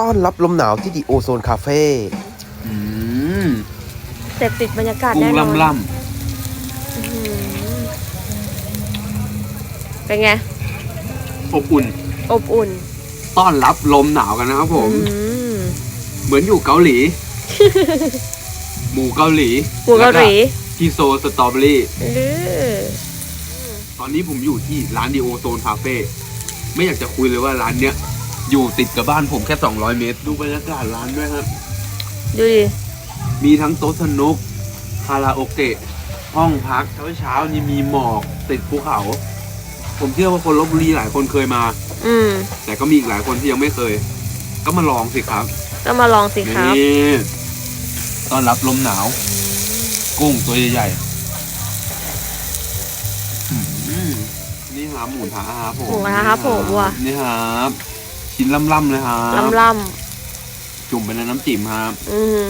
ต้อนรับลมหนาวที่ดีโอโซนคาเฟ่อืมเสพติดบรรยากาศกุ้แน่งนอนล่ำล่อื้อหือเป็นไงำอบอุ่น อบอุ่นต้อนรับลมหนาวกันนะครับผม อืมเหมือนอยู่เกาหลี หมูเกาหลีหมูเกาหลี แวทีโซสตรอเบอรี่หรือตอนนี้ผมอยู่ที่ร้านดีโอโซนคาเฟ่ไม่อยากจะคุยเลยว่าร้านเนี้ย อยู่ติดกับบ้านผมแค่ 200 เมตร ดูบรรยากาศร้านด้วยครับ ดูดิ มีทั้งโต๊ะสนุกคาราโอเกะ ห้องพักเช้าเช้าๆนี่มีหมอกติดภูเขา ผมเชื่อว่าคนลบบุรีหลายคนเคยมา อืม แต่ก็มีอีกหลายคนที่ยังไม่เคย ก็มาลองสิครับ ก็มาลองสิครับนี่ต้อนรับลมหนาว กุ้งตัวใหญ่ๆอืมนี่ครับหมูทะครับผมหมูกระทะครับผมว่ะนี่ครับ ชิ้นล่ำๆเลยครับ ล่ำล่จุ่มไปในน้ำจิ้มครับำอืม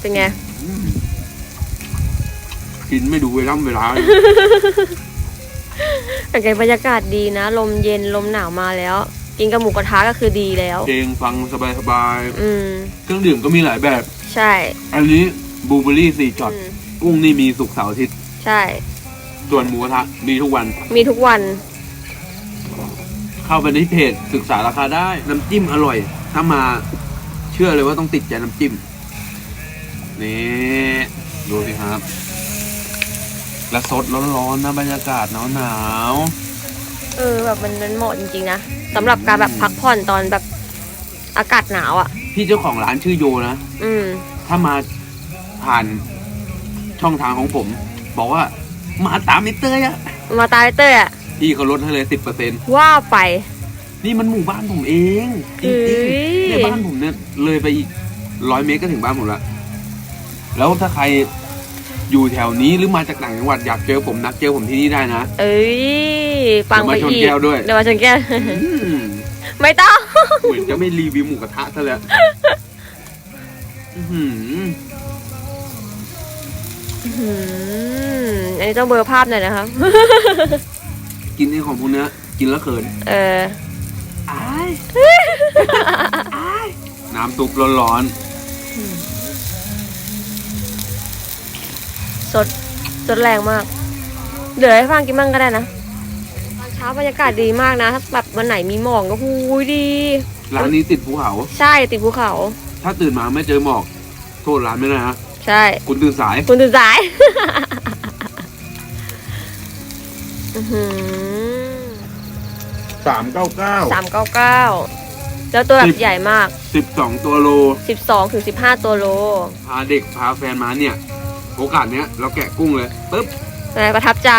เป็นไงอืมกินไม่ดูเวลาเวลาเป็นไงบรรยากาศดีนะ ลมเย็นลมหนาวมาแล้ว กินกับหมูกระทะก็คือดีแล้ว เพลงฟังสบายอืม ๆ เครื่องดื่มก็มีหลายแบบ ใช่อันนี้บลูเบอรี่สี่จอดอืมกุ้งนี่มีสุกร์เสาร์อาทิตย์ ใช่ ส่วนหมูกระทะมีทุกวัน มีทุกวัน เข้าไปในเพจศึกษาราคาได้น้ำจิ้มอร่อย ถ้ามาเชื่อเลยว่าต้องติดใจน้ำจิ้มนี่ดูสิครับ และสดร้อนๆนะบรรยากาศหนาวเออแบบมันมันเหมาะจริงๆนะสำหรับการแบบพักผ่อนตอนแบบอากาศหนาวอะ ๆพี่เจ้าของร้านชื่อโยนะ อืม ถ้ามาผ่านช่องทางของผม บอกว่ามาตามมิเตอร์อะมาตายเตอร์อะ พี่เขาลดให้เลยสิบเปอร์เซ็นว่าไปนี่มันหมู่บ้านผมเองจริงเฮ้ยๆในบ้านผมเนี่ยเลยไปอีกร้อยเมตรก็ถึงบ้านผมละแล้วถ้าใครอยู่แถวนี้หรือมาจากต่างจังหวัดอยากเจอผมนัดเจอผมที่นี่ได้นะ เอ้ยปังไปเดี๋ยวมาชนอีกแก้วด้วยเดี๋ยวมาชนแก้วอืมไม่ต้องเหมือนจะไม่รีวิวหมูกระทะซะแล้วอื้อหืออืมอันนี้ต้องเบลอร์ภาพหน่อยนะครับ กินไอ้ของพวกเนี้ยกินแล้วเขินเอออายอายน้ำซุปร้อนสด สดแรงมาก เดี๋ยวให้ฟังกินมั่งก็ได้นะ ตอนเช้าบรรยากาศดีมากนะ ถ้าแบบวันไหนมีหมอกก็หูยดี ๆร้านนี้ติดภูเขา ใช่ติดภูเขา ถ้าตื่นมาไม่เจอหมอก โทษร้านไม่ได้นะใช่ คุณตื่นสาย คุณตื่นสายอื้อหือ สามเก้าเก้าสามเก้าเก้าแล้วตัวแบสิบบใหญ่มากสิบสองตัวโลสิบสองถึงสิบห้าตัวโล พาเด็กพาแฟนมาเนี่ย โอกาสเนี้ยเราแกะกุ้งเลยปุ๊บแต่ประทับใจ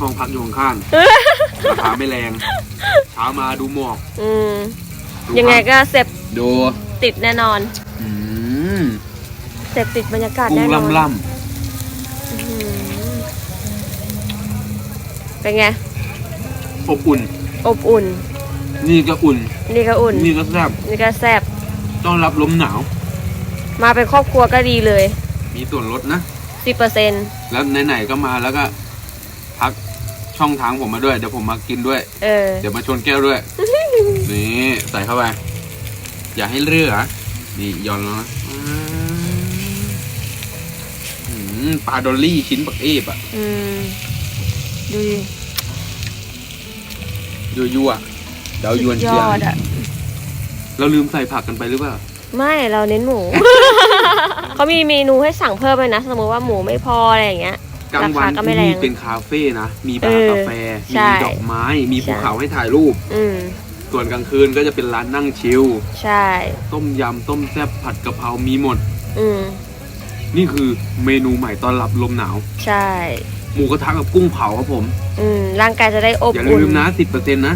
ห้องพักอยู่ข้างๆราคาไม่แรง เช้ามาดูหมอก อืมดูยังไงครับก็เสพดูติดแน่นอน อืมเสพติดบรรยากาศกุ้แน่งนอนล่ำอื้อ เป็นไงๆอบอุ่น อบอุ่น นี่ก็อุ่น นี่ก็อุ่น นี่ก็แซ่บนี่ก็แซ่บต้อนรับลมหนาว มาเป็นครอบครัวก็ดีเลย มีส่วนลดนะสิบเปอร์เซ็นต์แล้วไหนๆก็มาแล้วก็ทักช่องทางผมมาด้วย เดี๋ยวผมมากินด้วย เออ เดี๋ยวมาชนแก้วด้วย นี่ใส่เข้าไป อย่าให้เลือนี่หย่อนแล้วนะอืมปลาดอลลี่ชิ้นปักเอฟอะอืม ดูดิยั่วยั่วๆเดาวยวนยเชียอดอะเราลืมใส่ผักกันไปหรือเปล่า ไม่เราเน้นหมู เขามีเมนูให้สั่งเพิ่มเลยนะ สมมติว่าหมูไม่พออะไรอย่างเงี้ย กลางวันราคาก็ไม่ที่แรนี่งเป็นคาเฟ่นะ มีบาเอร์อกาแฟ ใช่มีดอกไม้ มีภูใช่ เขาให้ถ่ายรูป อืม ส่วนกลางคืนก็จะเป็นร้านนั่งชิล ใช่ ต้มยำ ต้มแซ่บ ผัดกะเพรา มีหมด อืม นี่คือเมนูใหม่ต้อนรับลมหนาว ใช่ หมูกระทะกับกุ้งเผาครับผม อืมร่างกายจะได้อบอย่าอุ่นลืมนะสิบเปอร์เซ็นต์นะ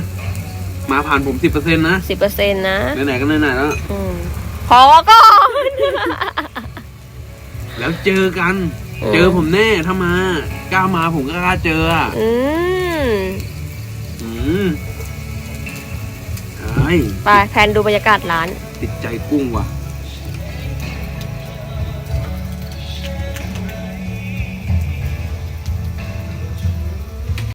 มาผ่านผมสิบเปอร์เซ็นต์นะ สิบเปอร์เซ็นต์นะไหนๆก็ไหนๆแล้ว อืมขอก่อน แล้วเจอกันอืมเจอผมแน่ถ้ามากล้ามาผมก็กล้าเจออะอืมอืมเฮ้ยไปแพนดูบรรยากาศร้าน ติดใจกุ้งว่ะ